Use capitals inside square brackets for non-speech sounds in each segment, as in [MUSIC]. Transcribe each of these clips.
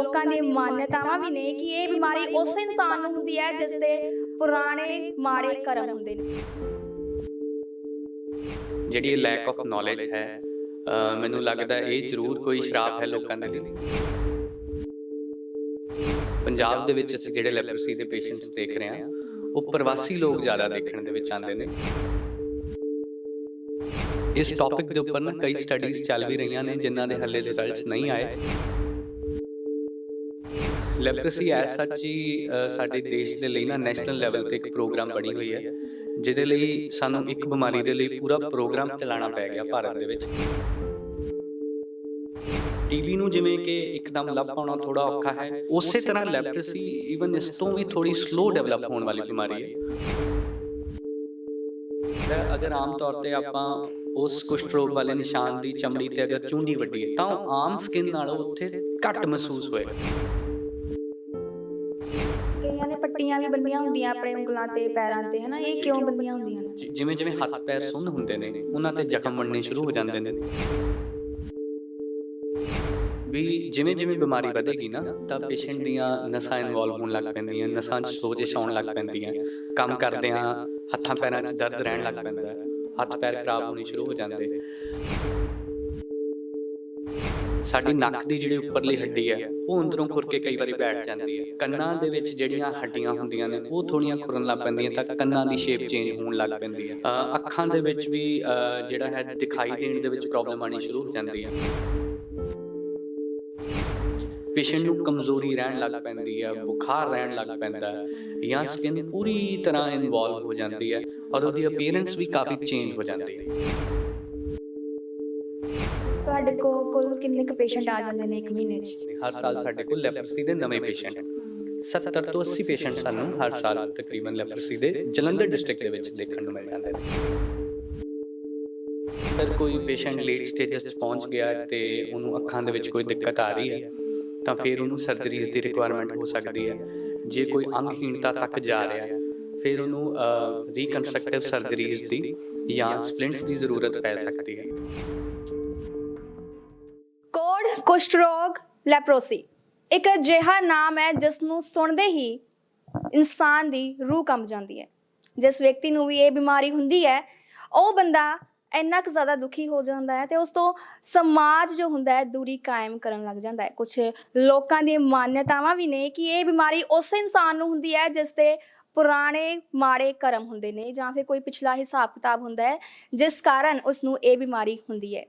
ਲੋਕਾਂ ਦੀਆਂ ਮਾਨਤਾਵਾਂ ਵੀ ਨੇ ਕਿ ਇਹ ਬਿਮਾਰੀ ਉਸ ਇਨਸਾਨ ਨੂੰ ਹੁੰਦੀ ਹੈ ਜਿਸ ਦੇ ਪੁਰਾਣੇ ਮਾੜੇ ਕਰਮ ਹੁੰਦੇ ਨੇ। ਜਿਹੜੀ ਲੈਕ ਆਫ ਨੌਲੇਜ ਹੈ ਮੈਨੂੰ ਲੱਗਦਾ ਇਹ ਜ਼ਰੂਰ ਕੋਈ ਸ਼ਰਾਪ ਹੈ ਲੋਕਾਂ ਦੇ ਲਈ। ਪੰਜਾਬ ਦੇ ਵਿੱਚ ਅਸੀਂ ਜਿਹੜੇ ਲੈਪਰਸੀ ਦੇ ਪੇਸ਼ੈਂਟਸ ਦੇਖ ਰਹੇ ਹਾਂ ਉਹ ਪ੍ਰਵਾਸੀ ਲੋਕ ਜ਼ਿਆਦਾ ਦੇਖਣ ਦੇ ਵਿੱਚ ਆਉਂਦੇ ਨੇ। ਇਸ ਟੌਪਿਕ ਦੇ ਉੱਪਰ ਨਾ ਕਈ ਸਟੱਡੀਜ਼ ਚੱਲ ਵੀ ਰਹੀਆਂ ਨੇ ਜਿਨ੍ਹਾਂ ਦੇ ਹੱਲੇ ਰਿਜ਼ਲਟਸ ਨਹੀਂ ਆਏ। ਲੈਪਰਸੀ ਐਸ ਸੱਚ ਹੀ ਸਾਡੇ ਦੇਸ਼ ਦੇ ਲਈ ਨਾ ਨੈਸ਼ਨਲ ਲੈਵਲ ਤੇ ਇੱਕ ਪ੍ਰੋਗਰਾਮ ਬਣੀ ਹੋਈ ਹੈ, ਜਿਹਦੇ ਲਈ ਸਾਨੂੰ ਇੱਕ ਬਿਮਾਰੀ ਦੇ ਲਈ ਪੂਰਾ ਪ੍ਰੋਗਰਾਮ ਚਲਾਉਣਾ ਪੈ ਗਿਆ ਭਾਰਤ ਦੇ ਵਿੱਚ। ਟੀਬੀ ਨੂੰ ਜਿਵੇਂ ਕਿ ਇੱਕਦਮ ਲੱਭ ਪਾਉਣਾ ਥੋੜਾ ਔਖਾ ਹੈ, ਉਸੇ ਤਰ੍ਹਾਂ ਲੈਪਰਸੀ ਇਵਨ ਇਸ ਤੋਂ ਵੀ ਥੋੜੀ ਸਲੋ ਡਿਵੈਲਪ ਹੋਣ ਵਾਲੀ ਬਿਮਾਰੀ ਹੈ। ਅਗਰ ਆਮ ਤੌਰ ਤੇ ਆਪਾਂ ਉਸ ਕੁਸ਼ਟ ਰੋਗ ਵਾਲੇ ਨਿਸ਼ਾਨ ਦੀ ਚਮੜੀ ਤੇ ਅਗਰ ਚੁੰਡੀ ਵੱਡੀ ਹੈ ਤਾਂ ਉਹ ਆਮ ਸਕਿਨ ਨਾਲੋਂ ਉੱਥੇ ਘੱਟ ਮਹਿਸੂਸ ਹੋਏਗਾ। ਪੱਟੀਆਂ ਵੀ ਬੰਨੀਆਂ ਹੁੰਦੀਆਂ ਆਪਣੇ ਉਂਗਲਾਂ ਤੇ ਪੈਰਾਂ ਤੇ, ਹਨਾ? ਇਹ ਕਿਉਂ ਬੰਨੀਆਂ ਹੁੰਦੀਆਂ ਨੇ? ਜਿਵੇਂ ਜਿਵੇਂ ਹੱਥ ਪੈਰ ਸੁੰਨ ਹੁੰਦੇ ਨੇ, ਉਹਨਾਂ ਤੇ ਜ਼ਖਮ ਬਣਨੇ ਸ਼ੁਰੂ ਹੋ ਜਾਂਦੇ ਨੇ। ਵੀ ਜਿਵੇਂ ਜਿਵੇਂ ਬਿਮਾਰੀ ਵਧੇਗੀ ਨਾ, ਤਾਂ ਪੇਸ਼ੈਂਟ ਦੀਆਂ ਨਸਾਂ ਇਨਵੋਲਵ ਹੋਣ ਲੱਗ ਪੈਂਦੀਆਂ, ਨਸਾਂ 'ਚ ਸੋਜਸ਼ ਆਉਣ ਲੱਗ ਪੈਂਦੀਆਂ, ਕੰਮ ਕਰਦੇ ਆ ਹੱਥਾਂ ਪੈਰਾਂ 'ਚ ਦਰਦ ਰਹਿਣ ਲੱਗ ਪੈਂਦਾ, ਹੱਥ ਪੈਰ ਖਰਾਬ ਹੋਣੇ ਸ਼ੁਰੂ ਹੋ ਜਾਂਦੇ। ਸਾਡੀ ਨੱਕ ਦੀ ਜਿਹੜੀ ਉੱਪਰਲੀ ਹੱਡੀ ਹੈ ਉਹ ਅੰਦਰੋਂ ਖੁਰ ਕੇ ਕਈ ਵਾਰੀ ਬੈਠ ਜਾਂਦੀ ਹੈ ਕੰਨਾਂ ਦੇ ਵਿੱਚ ਜਿਹੜੀਆਂ ਹੱਡੀਆਂ ਹੁੰਦੀਆਂ ਨੇ, ਉਹ ਥੋੜੀਆਂ ਖੁਰਨ ਲੱਗ ਪੈਂਦੀਆਂ, ਤਾਂ ਕੰਨਾਂ ਦੀ ਸ਼ੇਪ ਚੇਂਜ ਹੋਣ ਲੱਗ ਪੈਂਦੀ ਹੈ ਅੱਖਾਂ ਦੇ ਵਿੱਚ ਵੀ ਜਿਹੜਾ ਹੈ, ਦਿਖਾਈ ਦੇਣ ਦੇ ਵਿੱਚ ਪ੍ਰੋਬਲਮ ਆਣੀ ਸ਼ੁਰੂ ਹੋ ਜਾਂਦੀ ਹੈ ਪੇਸ਼ੈਂਟ ਨੂੰ ਕਮਜ਼ੋਰੀ ਰਹਿਣ ਲੱਗ ਪੈਂਦੀ ਹੈ ਬੁਖਾਰ ਰਹਿਣ ਲੱਗ ਪੈਂਦਾ ਹੈ ਜਾਂ ਸਕਿਨ ਪੂਰੀ ਤਰ੍ਹਾਂ ਇਨਵੋਲਵ ਹੋ ਜਾਂਦੀ ਹੈ ਔਰ ਉਹਦੀ ਅਪੀਅਰੈਂਸ ਵੀ ਕਾਫੀ ਚੇਂਜ ਹੋ ਜਾਂਦੀ ਹੈ ਤੁਹਾਡੇ ਕੋਲ ਕੁੱਲ ਕਿੰਨੇ ਕੁ ਪੇਸ਼ੈਂਟ ਆ ਜਾਂਦੇ ਨੇ ਇੱਕ ਮਹੀਨੇ 'ਚ? ਹਰ ਸਾਲ ਸਾਡੇ ਕੋਲ ਲੈਪਰਸੀ ਦੇ ਨਵੇਂ ਪੇਸ਼ੈਂਟ 70 ਤੋਂ 80 ਪੇਸ਼ੈਂਟ ਸਾਨੂੰ ਹਰ ਸਾਲ ਤਕਰੀਬਨ ਲੈਪਰਸੀ ਦੇ ਜਲੰਧਰ ਡਿਸਟ੍ਰਿਕਟ ਦੇ ਵਿੱਚ ਦੇਖਣ ਨੂੰ ਮਿਲ ਜਾਂਦੇ ਨੇ। ਅਗਰ ਕੋਈ ਪੇਸ਼ੈਂਟ ਲੇਟ ਸਟੇਜਸ 'ਚ ਪਹੁੰਚ ਗਿਆ ਤੇ ਉਹਨੂੰ ਅੱਖਾਂ ਦੇ ਵਿੱਚ ਕੋਈ ਦਿੱਕਤ ਆ ਰਹੀ ਹੈ, ਤਾਂ ਫਿਰ ਉਹਨੂੰ ਸਰਜਰੀਜ਼ ਦੀ ਰਿਕੁਆਇਰਮੈਂਟ ਹੋ ਸਕਦੀ ਹੈ। ਜੇ ਕੋਈ ਅੰਗਹੀਣਤਾ ਤੱਕ ਜਾ ਰਿਹਾ ਹੈ, ਫਿਰ ਉਹਨੂੰ ਰੀਕਨਸਟਰਕਟਿਵ ਸਰਜਰੀਜ਼ ਦੀ ਜਾਂ ਸਪਲਿੰਟਸ ਦੀ ਜ਼ਰੂਰਤ ਪੈ ਸਕਦੀ ਹੈ। ਕੁਸ਼ਟ ਰੋਗ ਲੈਪਰੋਸੀ। ਇੱਕ ਅਜਿਹਾ ਨਾਮ ਹੈ ਜਿਸ ਨੂੰ ਸੁਣਦੇ ਹੀ ਇਨਸਾਨ ਦੀ ਰੂਹ ਕੰਬ ਜਾਂਦੀ ਹੈ। ਜਿਸ ਵਿਅਕਤੀ ਨੂੰ ਵੀ ਇਹ ਬਿਮਾਰੀ ਹੁੰਦੀ ਹੈ, ਉਹ ਬੰਦਾ ਇੰਨਾ ਕੁ ਜ਼ਿਆਦਾ ਦੁਖੀ ਹੋ ਜਾਂਦਾ ਹੈ ਤੇ ਉਸ ਤੋਂ ਸਮਾਜ ਜੋ ਹੁੰਦਾ ਹੈ, ਦੂਰੀ ਕਾਇਮ ਕਰਨ ਲੱਗ ਜਾਂਦਾ ਹੈ। ਕੁਝ ਲੋਕਾਂ ਦੀਆਂ ਮਾਨਤਾਵਾਂ ਵੀ ਨੇ ਕਿ ਇਹ ਬਿਮਾਰੀ ਉਸ ਇਨਸਾਨ ਨੂੰ ਹੁੰਦੀ ਹੈ ਜਿਸ ਦੇ ਪੁਰਾਣੇ ਮਾੜੇ ਕਰਮ ਹੁੰਦੇ ਨੇ ਜਾਂ ਫਿਰ ਕੋਈ ਪਿਛਲਾ ਹਿਸਾਬ ਕਿਤਾਬ ਹੁੰਦਾ ਹੈ, ਜਿਸ ਕਾਰਨ ਉਸ ਨੂੰ ਇਹ ਬਿਮਾਰੀ ਹੁੰਦੀ ਹੈ।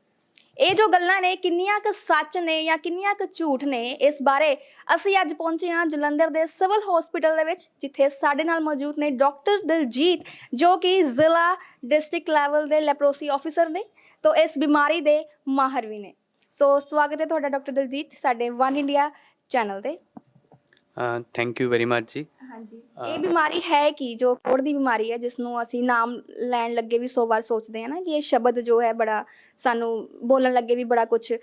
ਇਹ ਜੋ ਗੱਲਾਂ ਨੇ ਕਿੰਨੀਆਂ ਕੁ ਸੱਚ ਨੇ ਜਾਂ ਕਿੰਨੀਆਂ ਕੁ ਝੂਠ ਨੇ, ਇਸ ਬਾਰੇ ਅਸੀਂ ਅੱਜ ਪਹੁੰਚੇ ਹਾਂ ਜਲੰਧਰ ਦੇ ਸਿਵਲ ਹਸਪੀਟਲ ਦੇ ਵਿੱਚ, ਜਿੱਥੇ ਸਾਡੇ ਨਾਲ ਮੌਜੂਦ ਨੇ ਡਾਕਟਰ ਦਿਲਜੀਤ, ਜੋ ਕਿ ਜ਼ਿਲ੍ਹਾ ਡਿਸਟ੍ਰਿਕਟ ਲੈਵਲ ਦੇ ਲੈਪਰੋਸੀ ਆਫੀਸਰ ਨੇ ਤੋਂ ਇਸ ਬਿਮਾਰੀ ਦੇ ਮਾਹਰ ਵੀ ਨੇ। ਸੋ ਸਵਾਗਤ ਹੈ ਤੁਹਾਡਾ ਡਾਕਟਰ ਦਿਲਜੀਤ, ਸਾਡੇ ਵਨ ਇੰਡੀਆ ਚੈਨਲ ਤੇ। ਥੈਂਕ ਯੂ ਵੈਰੀ ਮਚ ਜੀ। ਹਾਂਜੀ। ਇਹ ਬਿਮਾਰੀ ਹੈ ਕੀ? ਜੋ ਕੋੜ ਦੀ ਬਿਮਾਰੀ ਹੈ ਜਿਸ ਨੂੰ ਅਸੀਂ ਨਾਮ ਲੈਣ ਲੱਗੇ ਵੀ 100 ਵਾਰ ਸੋਚਦੇ ਹਾਂ ਨਾ ਕਿ ਇਹ ਸ਼ਬਦ ਜੋ ਹੈ ਬੜਾ ਸਾਨੂੰ ਬੋਲਣ ਲੱਗੇ ਵੀ ਬੜਾ ਕੁਝ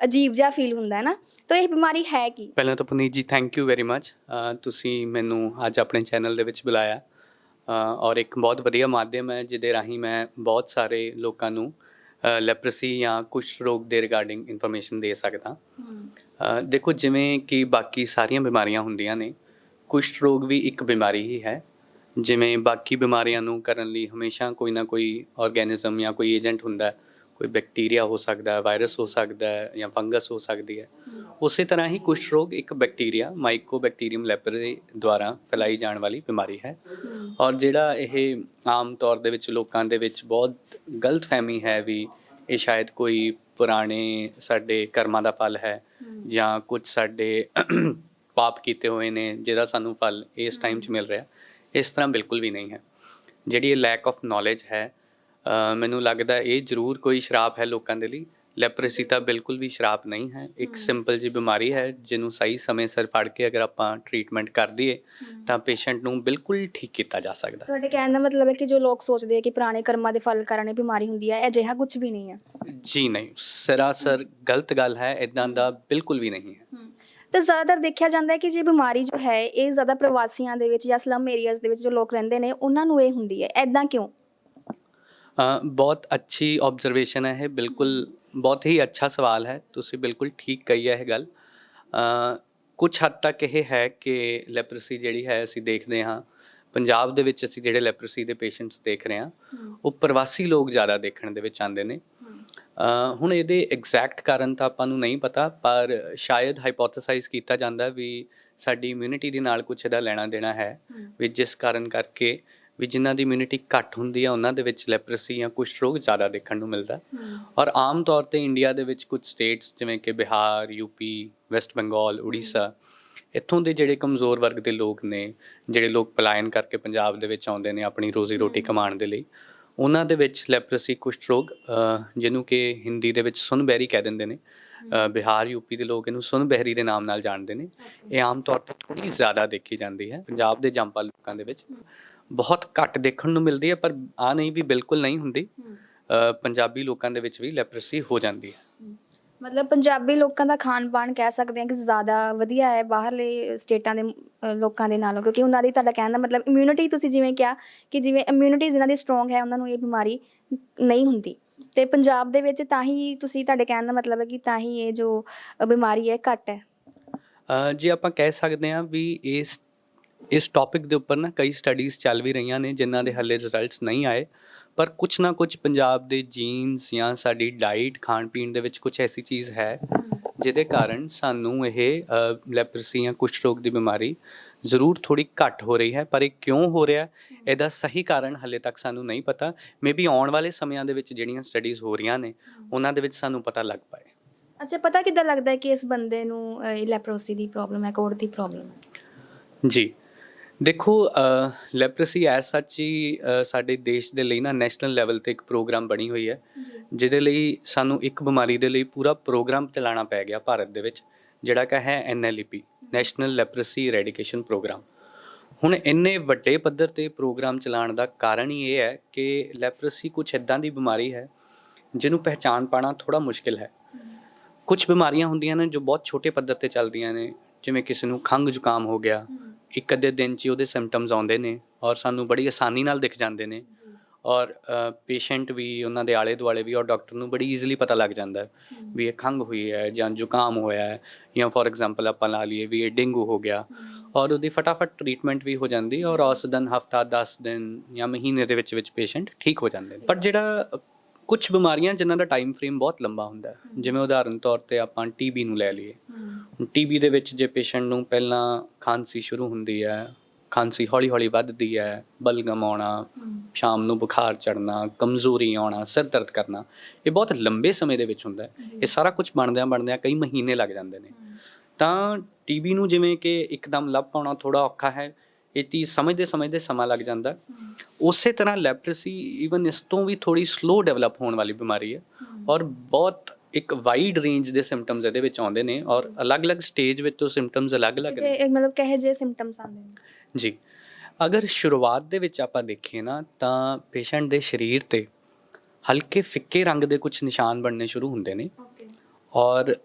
ਅਜੀਬ ਜਿਹਾ ਫੀਲ ਹੁੰਦਾ ਹੈ ਨਾ। ਤਾਂ ਇਹ ਬਿਮਾਰੀ ਹੈ ਕੀ? ਪਹਿਲਾਂ ਤਾਂ ਪੁਨੀਤ ਜੀ ਥੈਂਕ ਯੂ ਵੈਰੀ ਮਚ ਤੁਸੀਂ ਮੈਨੂੰ ਅੱਜ ਆਪਣੇ ਚੈਨਲ ਦੇ ਵਿੱਚ ਬੁਲਾਇਆ। ਔਰ ਇੱਕ ਬਹੁਤ ਵਧੀਆ ਮਾਧਿਅਮ ਹੈ ਜਿਹਦੇ ਰਾਹੀਂ ਮੈਂ ਬਹੁਤ ਸਾਰੇ ਲੋਕਾਂ ਨੂੰ ਲੈਪਰਸੀ ਜਾਂ ਕੁਸ਼ਟ ਰੋਗ ਦੇ ਰਿਗਾਰਡਿੰਗ ਇਨਫੋਰਮੇਸ਼ਨ ਦੇ ਸਕਦਾ। ਦੇਖੋ, ਜਿਵੇਂ ਕਿ ਬਾਕੀ ਸਾਰੀਆਂ ਬਿਮਾਰੀਆਂ ਹੁੰਦੀਆਂ ਨੇ, ਕੁਸ਼ਟ ਰੋਗ ਵੀ ਇੱਕ ਬਿਮਾਰੀ ਹੀ ਹੈ। ਜਿਵੇਂ ਬਾਕੀ ਬਿਮਾਰੀਆਂ ਨੂੰ ਕਰਨ ਲਈ ਹਮੇਸ਼ਾ ਕੋਈ ਨਾ ਕੋਈ ਆਰਗੇਨਿਜ਼ਮ ਜਾਂ ਕੋਈ ਏਜੰਟ ਹੁੰਦਾ ਹੈ, ਕੋਈ ਬੈਕਟੀਰੀਆ ਹੋ ਸਕਦਾ ਹੈ ਵਾਇਰਸ ਹੋ ਸਕਦਾ ਹੈ ਜਾਂ ਫੰਗਸ ਹੋ ਸਕਦੀ ਹੈ। ਉਸੇ ਤਰ੍ਹਾਂ ਹੀ ਕੁਸ਼ਟ ਰੋਗ ਇੱਕ ਬੈਕਟੀਰੀਆ ਮਾਈਕੋਬੈਕਟੀਰੀਅਮ ਲੈਪਰੇ ਦੁਆਰਾ ਫੈਲਾਈ ਜਾਣ ਵਾਲੀ ਬਿਮਾਰੀ ਹੈ। ਔਰ ਜਿਹੜਾ ਇਹ ਆਮ ਤੌਰ ਦੇ ਵਿੱਚ ਲੋਕਾਂ ਦੇ ਵਿੱਚ ਬਹੁਤ ਗਲਤ ਫਹਿਮੀ ਹੈ ਵੀ ਇਹ ਸ਼ਾਇਦ ਕੋਈ ਪੁਰਾਣੇ ਸਾਡੇ ਕਰਮਾਂ ਦਾ ਫਲ ਹੈ ਜਾਂ ਕੁਝ ਸਾਡੇ [CLEARS THROAT] ਪਾਪ ਕੀਤੇ ਹੋਏ ਨੇ ਜਿਹਦਾ ਸਾਨੂੰ ਫਲ ਇਸ ਟਾਈਮ 'ਚ ਮਿਲ ਰਿਹਾ। ਇਸ ਤਰ੍ਹਾਂ ਬਿਲਕੁਲ ਵੀ ਨਹੀਂ ਹੈ। ਜਿਹੜੀ ਇਹ ਲੈਕ ਆਫ ਨੌਲੇਜ ਹੈ ਮੈਨੂੰ ਲੱਗਦਾ ਇਹ ਜ਼ਰੂਰ ਕੋਈ ਸ਼ਰਾਪ ਹੈ ਲੋਕਾਂ ਦੇ ਲਈ। ਲੈਪਰੇਸੀ ਤਾਂ ਬਿਲਕੁਲ ਵੀ ਸ਼ਰਾਪ ਨਹੀਂ ਹੈ। ਇੱਕ ਸਿੰਪਲ ਜੀ ਬਿਮਾਰੀ ਹੈ ਜਿਹਨੂੰ ਸਹੀ ਸਮੇਂ ਸਿਰ ਫੜ ਕੇ ਅਗਰ ਆਪਾਂ ਟ੍ਰੀਟਮੈਂਟ ਕਰ ਦਈਏ ਤਾਂ ਪੇਸ਼ੈਂਟ ਨੂੰ ਬਿਲਕੁਲ ਠੀਕ ਕੀਤਾ ਜਾ ਸਕਦਾ। ਤੁਹਾਡੇ ਕਹਿਣ ਦਾ ਮਤਲਬ ਹੈ ਕਿ ਜੋ ਲੋਕ ਸੋਚਦੇ ਆ ਕਿ ਪੁਰਾਣੇ ਕਰਮਾਂ ਦੇ ਫਲ ਕਾਰਨ ਇਹ ਬਿਮਾਰੀ ਹੁੰਦੀ ਹੈ ਅਜਿਹਾ ਕੁਝ ਵੀ ਨਹੀਂ ਹੈ ਜੀ ਨਹੀਂ ਸਰਾਸਰ ਗਲਤ ਗੱਲ ਹੈ ਇਦਾਂ ਦਾ ਬਿਲਕੁਲ ਵੀ ਨਹੀਂ ਹੈ। ਤੇ ਜ਼ਿਆਦਾਤਰ ਦੇਖਿਆ ਜਾਂਦਾ ਹੈ ਕਿ ਜੇ ਬਿਮਾਰੀ ਜੋ ਹੈ ਇਹ ਜ਼ਿਆਦਾ ਪ੍ਰਵਾਸੀਆਂ ਦੇ ਵਿੱਚ ਜਾਂ ਸਲਮ ਏਰੀਆਜ਼ ਦੇ ਵਿੱਚ ਜੋ ਲੋਕ ਰਹਿੰਦੇ ਨੇ ਉਹਨਾਂ ਨੂੰ ਇਹ ਹੁੰਦੀ ਹੈ। ਐਦਾਂ ਕਿਉਂ? ਬਹੁਤ ਅੱਛੀ ਆਬਜ਼ਰਵੇਸ਼ਨ ਹੈ ਇਹ ਬਿਲਕੁਲ ਬਹੁਤ ਹੀ ਅੱਛਾ ਸਵਾਲ ਹੈ ਤੁਸੀਂ ਬਿਲਕੁਲ ਠੀਕ ਕਹੀ ਹੈ ਇਹ ਗੱਲ। ਅ, ਕੁਝ ਹੱਦ ਤੱਕ ਇਹ ਹੈ ਕਿ ਲੈਪਰਸੀ ਜਿਹੜੀ ਹੈ ਅਸੀਂ ਦੇਖਦੇ ਹਾਂ ਪੰਜਾਬ ਦੇ ਵਿੱਚ ਅਸੀਂ ਜਿਹੜੇ ਲੈਪਰਸੀ ਦੇ ਪੇਸ਼ੈਂਟਸ ਦੇਖ ਰਹੇ ਹਾਂ ਉਹ ਪ੍ਰਵਾਸੀ ਲੋਕ ਜ਼ਿਆਦਾ ਦੇਖਣ ਦੇ ਵਿੱਚ ਆਉਂਦੇ ਨੇ। ਹੁਣ ਇਹਦੇ ਐਗਜ਼ੈਕਟ ਕਾਰਨ ਤਾਂ ਆਪਾਂ ਨੂੰ ਨਹੀਂ ਪਤਾ ਪਰ ਸ਼ਾਇਦ ਹਾਈਪੋਥੇਸਾਈਜ਼ ਕੀਤਾ ਜਾਂਦਾ ਵੀ ਸਾਡੀ ਇਮਿਊਨਿਟੀ ਦੇ ਨਾਲ ਕੁਝ ਇਹਦਾ ਲੈਣਾ ਦੇਣਾ ਹੈ। ਵੀ ਜਿਸ ਕਾਰਨ ਕਰਕੇ ਵੀ ਜਿਨ੍ਹਾਂ ਦੀ ਇਮਿਊਨਿਟੀ ਘੱਟ ਹੁੰਦੀ ਆ ਉਹਨਾਂ ਦੇ ਵਿੱਚ ਲੈਪਰਸੀ ਜਾਂ ਕੁਸ਼ਟ ਰੋਗ ਜ਼ਿਆਦਾ ਦੇਖਣ ਨੂੰ ਮਿਲਦਾ। ਔਰ ਆਮ ਤੌਰ ਤੇ ਇੰਡੀਆ ਦੇ ਵਿੱਚ ਕੁਝ ਸਟੇਟਸ ਜਿਵੇਂ ਕਿ ਬਿਹਾਰ ਯੂਪੀ ਵੈਸਟ ਬੰਗਾਲ ਉੜੀਸਾ ਇੱਥੋਂ ਦੇ ਜਿਹੜੇ ਕਮਜ਼ੋਰ ਵਰਗ ਦੇ ਲੋਕ ਨੇ ਜਿਹੜੇ ਲੋਕ ਪਲਾਇਨ ਕਰਕੇ ਪੰਜਾਬ ਦੇ ਵਿੱਚ ਆਉਂਦੇ ਨੇ ਆਪਣੀ ਰੋਜ਼ੀ ਰੋਟੀ ਕਮਾਉਣ ਦੇ ਲਈ ਉਹਨਾਂ ਦੇ ਵਿੱਚ ਲੈਪਰਸੀ ਕੁਸ਼ਟ ਰੋਗ ਜਿਹਨੂੰ ਕਿ ਹਿੰਦੀ ਦੇ ਵਿੱਚ ਸੁਨਬੈਰੀ ਕਹਿ ਦਿੰਦੇ ਨੇ। ਬਿਹਾਰ ਯੂਪੀ ਦੇ ਲੋਕ ਇਹਨੂੰ ਸੁਨਬਹਿਰੀ ਦੇ ਨਾਮ ਨਾਲ ਜਾਣਦੇ ਨੇ। ਇਹ ਆਮ ਤੌਰ ਤੇ ਥੋੜੀ ਜ਼ਿਆਦਾ ਦੇਖੀ ਜਾਂਦੀ ਹੈ ਪੰਜਾਬ ਦੇ ਜੰਪਾ ਲੋਕਾਂ ਦੇ ਵਿੱਚ। ਬਹੁਤ ਘੱਟ ਦੇਖਣ ਨੂੰ ਮਿਲਦੀ ਹੈ ਪਰ ਆ ਨਹੀਂ ਵੀ ਬਿਲਕੁਲ ਨਹੀਂ ਹੁੰਦੀ। ਪੰਜਾਬੀ ਲੋਕਾਂ ਦੇ ਵਿੱਚ ਵੀ ਲੈਪਰਸੀ ਹੋ ਜਾਂਦੀ ਹੈ। ਮਤਲਬ ਪੰਜਾਬੀ ਲੋਕਾਂ ਦਾ ਖਾਣ ਪਾਣ ਕਹਿ ਸਕਦੇ ਹਾਂ ਕਿ ਜ਼ਿਆਦਾ ਵਧੀਆ ਹੈ ਬਾਹਰਲੇ ਸਟੇਟਾਂ ਦੇ ਲੋਕਾਂ ਦੇ ਨਾਲੋਂ ਕਿਉਂਕਿ ਉਹਨਾਂ ਦੀ ਤੁਹਾਡਾ ਕਹਿਣ ਦਾ ਮਤਲਬ ਇਮਿਊਨਿਟੀ ਤੁਸੀਂ ਜਿਵੇਂ ਕਿਹਾ ਕਿ ਜਿਵੇਂ ਇਮਿਊਨਿਟੀ ਜਿਨ੍ਹਾਂ ਦੀ ਸਟਰੋਂਗ ਹੈ ਉਹਨਾਂ ਨੂੰ ਇਹ ਬਿਮਾਰੀ ਨਹੀਂ ਹੁੰਦੀ। ਤੇ ਪੰਜਾਬ ਦੇ ਵਿੱਚ ਤਾਂ ਹੀ ਤੁਸੀਂ ਤੁਹਾਡੇ ਕਹਿਣ ਦਾ ਮਤਲਬ ਹੈ ਕਿ ਤਾਂ ਹੀ ਇਹ ਜੋ ਬਿਮਾਰੀ ਹੈ ਘੱਟ ਹੈ। ਜੇ ਆਪਾਂ ਕਹਿ ਸਕਦੇ ਹਾਂ ਵੀ ਇਸ ਇਸ ਟੌਪਿਕ ਦੇ ਉੱਪਰ ਨਾ ਕਈ ਸਟੱਡੀਜ਼ ਚੱਲ ਵੀ ਰਹੀਆਂ ਨੇ ਜਿਨ੍ਹਾਂ ਦੇ ਹੱਲੇ ਰਿਜ਼ਲਟਸ ਨਹੀਂ ਆਏ। ਪਰ ਕੁਝ ਨਾ ਕੁਝ ਪੰਜਾਬ ਦੇ ਜੀਨਸ ਜਾਂ ਸਾਡੀ ਡਾਈਟ ਖਾਣ ਪੀਣ ਦੇ ਵਿੱਚ ਕੁਝ ਐਸੀ ਚੀਜ਼ ਹੈ ਜਿਹਦੇ ਕਾਰਨ ਸਾਨੂੰ ਇਹ ਲੈਪਰਸੀ ਜਾਂ ਕੁਸ਼ਟ ਰੋਗ ਦੀ ਬਿਮਾਰੀ ਜ਼ਰੂਰ ਥੋੜੀ ਘੱਟ ਹੋ ਰਹੀ ਹੈ। ਪਰ ਇਹ ਕਿਉਂ ਹੋ ਰਿਹਾ ਇਹਦਾ ਸਹੀ ਕਾਰਨ ਹੱਲੇ ਤੱਕ ਸਾਨੂੰ ਨਹੀਂ ਪਤਾ। ਮੇਬੀ ਆਉਣ ਵਾਲੇ ਸਮਿਆਂ ਦੇ ਵਿੱਚ ਜਿਹੜੀਆਂ ਸਟੱਡੀਜ਼ ਹੋ ਰਹੀਆਂ ਨੇ ਉਹਨਾਂ ਦੇ ਵਿੱਚ ਸਾਨੂੰ ਪਤਾ ਲੱਗ ਪਾਏ। ਅੱਛਾ ਪਤਾ ਕਿੱਦਾਂ ਲੱਗਦਾ ਹੈ ਕਿ ਇਸ ਬੰਦੇ ਨੂੰ ਲੈਪਰੋਸੀ ਦੀ ਪ੍ਰੋਬਲਮ ਹੈ ਕੋੜ ਦੀ ਪ੍ਰੋਬਲਮ ਹੈ? ਜੀ। ਦੇਖੋ ਲੈਪਰਸੀ ਐਸ ਸੱਚ ਹੀ ਸਾਡੇ ਦੇਸ਼ ਦੇ ਲਈ ਨਾ ਨੈਸ਼ਨਲ ਲੈਵਲ ਤੇ ਇੱਕ ਪ੍ਰੋਗਰਾਮ ਬਣੀ ਹੋਈ ਹੈ ਜਿਹਦੇ ਲਈ ਸਾਨੂੰ ਇੱਕ ਬਿਮਾਰੀ ਦੇ ਲਈ ਪੂਰਾ ਪ੍ਰੋਗਰਾਮ ਚਲਾਉਣਾ ਪੈ ਗਿਆ ਭਾਰਤ ਦੇ ਵਿੱਚ ਜਿਹੜਾ ਕਿ ਹੈ NLEP national leprosy eradication programme ਹੁਣ ਇੰਨੇ ਵੱਡੇ ਪੱਧਰ ਤੇ ਪ੍ਰੋਗਰਾਮ ਚਲਾਉਣ ਦਾ ਕਾਰਨ ਹੀ ਇਹ ਹੈ ਕਿ ਲੈਪਰਸੀ ਕੁਝ ਇਦਾਂ ਦੀ ਬਿਮਾਰੀ ਹੈ ਜਿਹਨੂੰ ਪਹਿਚਾਨ ਪਾਣਾ ਥੋੜਾ ਮੁਸ਼ਕਿਲ ਹੈ। ਕੁਝ ਬਿਮਾਰੀਆਂ ਹੁੰਦੀਆਂ ਨੇ ਜੋ ਬਹੁਤ ਛੋਟੇ ਪੱਧਰ ਤੇ ਚੱਲਦੀਆਂ ਨੇ ਜਿਵੇਂ ਕਿਸੇ ਨੂੰ ਖੰਘ ਜ਼ੁਕਾਮ ਹੋ ਗਿਆ ਇੱਕ ਅੱਧੇ ਦਿਨ 'ਚ ਉਹਦੇ ਸਿੰਪਟਮਸ ਆਉਂਦੇ ਨੇ ਔਰ ਸਾਨੂੰ ਬੜੀ ਆਸਾਨੀ ਨਾਲ ਦਿਖ ਜਾਂਦੇ ਨੇ ਔਰ ਪੇਸ਼ੈਂਟ ਵੀ ਉਹਨਾਂ ਦੇ ਆਲੇ ਦੁਆਲੇ ਵੀ ਔਰ ਡਾਕਟਰ ਨੂੰ ਬੜੀ ਈਜ਼ੀਲੀ ਪਤਾ ਲੱਗ ਜਾਂਦਾ ਹੈ ਵੀ ਇਹ ਖੰਘ ਹੋਈ ਹੈ ਜਾਂ ਜ਼ੁਕਾਮ ਹੋਇਆ ਹੈ ਜਾਂ ਫੋਰ ਐਗਜ਼ਾਮਪਲ ਆਪਾਂ ਲਾ ਲਈਏ ਵੀ ਇਹ ਡੇਂਗੂ ਹੋ ਗਿਆ ਔਰ ਉਹਦੀ ਫਟਾਫਟ ਟ੍ਰੀਟਮੈਂਟ ਵੀ ਹੋ ਜਾਂਦੀ ਔਰ ਉਸ ਦਿਨ ਹਫਤਾ 10 ਦਿਨ ਜਾਂ ਮਹੀਨੇ ਦੇ ਵਿੱਚ ਵਿੱਚ ਪੇਸ਼ੈਂਟ ਠੀਕ ਹੋ ਜਾਂਦੇ ਨੇ। ਪਰ ਜਿਹੜਾ ਕੁਝ ਬਿਮਾਰੀਆਂ ਜਿਨ੍ਹਾਂ ਦਾ ਟਾਈਮ ਫਰੇਮ ਬਹੁਤ ਲੰਬਾ ਹੁੰਦਾ ਜਿਵੇਂ ਉਦਾਹਰਨ ਤੌਰ ਤੇ ਆਪਾਂ ਟੀਬੀ ਨੂੰ ਲੈ ਲਈਏ। ਟੀਬੀ ਦੇ ਵਿੱਚ ਜੇ ਪੇਸ਼ੈਂਟ ਨੂੰ ਪਹਿਲਾਂ ਖਾਂਸੀ ਸ਼ੁਰੂ ਹੁੰਦੀ ਹੈ ਖਾਂਸੀ ਹੌਲੀ ਹੌਲੀ ਵੱਧਦੀ ਹੈ ਬਲਗਮ ਆਉਣਾ ਸ਼ਾਮ ਨੂੰ ਬੁਖਾਰ ਚੜਨਾ ਕਮਜ਼ੋਰੀ ਆਉਣਾ ਸਿਰ ਦਰਦ ਕਰਨਾ ਇਹ ਬਹੁਤ ਲੰਬੇ ਸਮੇਂ ਦੇ ਵਿੱਚ ਹੁੰਦਾ ਹੈ। ਇਹ ਸਾਰਾ ਕੁਝ ਬਣਦਿਆਂ ਬਣਦਿਆਂ ਕਈ ਮਹੀਨੇ ਲੱਗ ਜਾਂਦੇ ਨੇ। ਤਾਂ ਟੀਬੀ ਨੂੰ ਜਿਵੇਂ ਕਿ ਇੱਕਦਮ ਲੱਭ ਪਾਉਣਾ ਥੋੜਾ ਔਖਾ ਹੈ ਇਹ ਚੀਜ਼ ਸਮਝਦੇ ਸਮਝਦੇ ਸਮਾਂ ਲੱਗ ਜਾਂਦਾ। ਉਸੇ ਤਰ੍ਹਾਂ ਲੈਪਰਸੀ ਈਵਨ ਇਸ ਤੋਂ ਵੀ ਥੋੜੀ ਸਲੋ ਡਿਵੈਲਪ ਹੋਣ ਵਾਲੀ ਬਿਮਾਰੀ ਹੈ। ਔਰ ਬਹੁਤ ਇੱਕ ਵਾਈਡ ਰੇਂਜ ਦੇ ਸਿੰਪਟਮਸ ਇਹਦੇ ਵਿੱਚ ਆਉਂਦੇ ਨੇ ਔਰ ਅਲੱਗ-ਅਲੱਗ ਸਟੇਜ ਵਿੱਚ ਉਹ ਸਿੰਪਟਮਸ ਅਲੱਗ-ਅਲੱਗ ਜੇ ਨੇ। ਇਹ ਮਤਲਬ ਕਹੇ ਜੇ ਸਿੰਪਟਮਸ ਆਉਂਦੇ ਨੇ। ਜੀ। ਅਗਰ ਸ਼ੁਰੂਆਤ ਦੇ ਵਿੱਚ ਆਪਾਂ ਦੇਖੀਏ ਨਾ ਤਾਂ ਪੇਸ਼ੈਂਟ ਦੇ ਸਰੀਰ ਤੇ ਹਲਕੇ ਫਿੱਕੇ ਰੰਗ ਦੇ ਕੁਝ ਨਿਸ਼ਾਨ ਬਣਨੇ ਸ਼ੁਰੂ ਹੁੰਦੇ ਨੇ। ਔਰ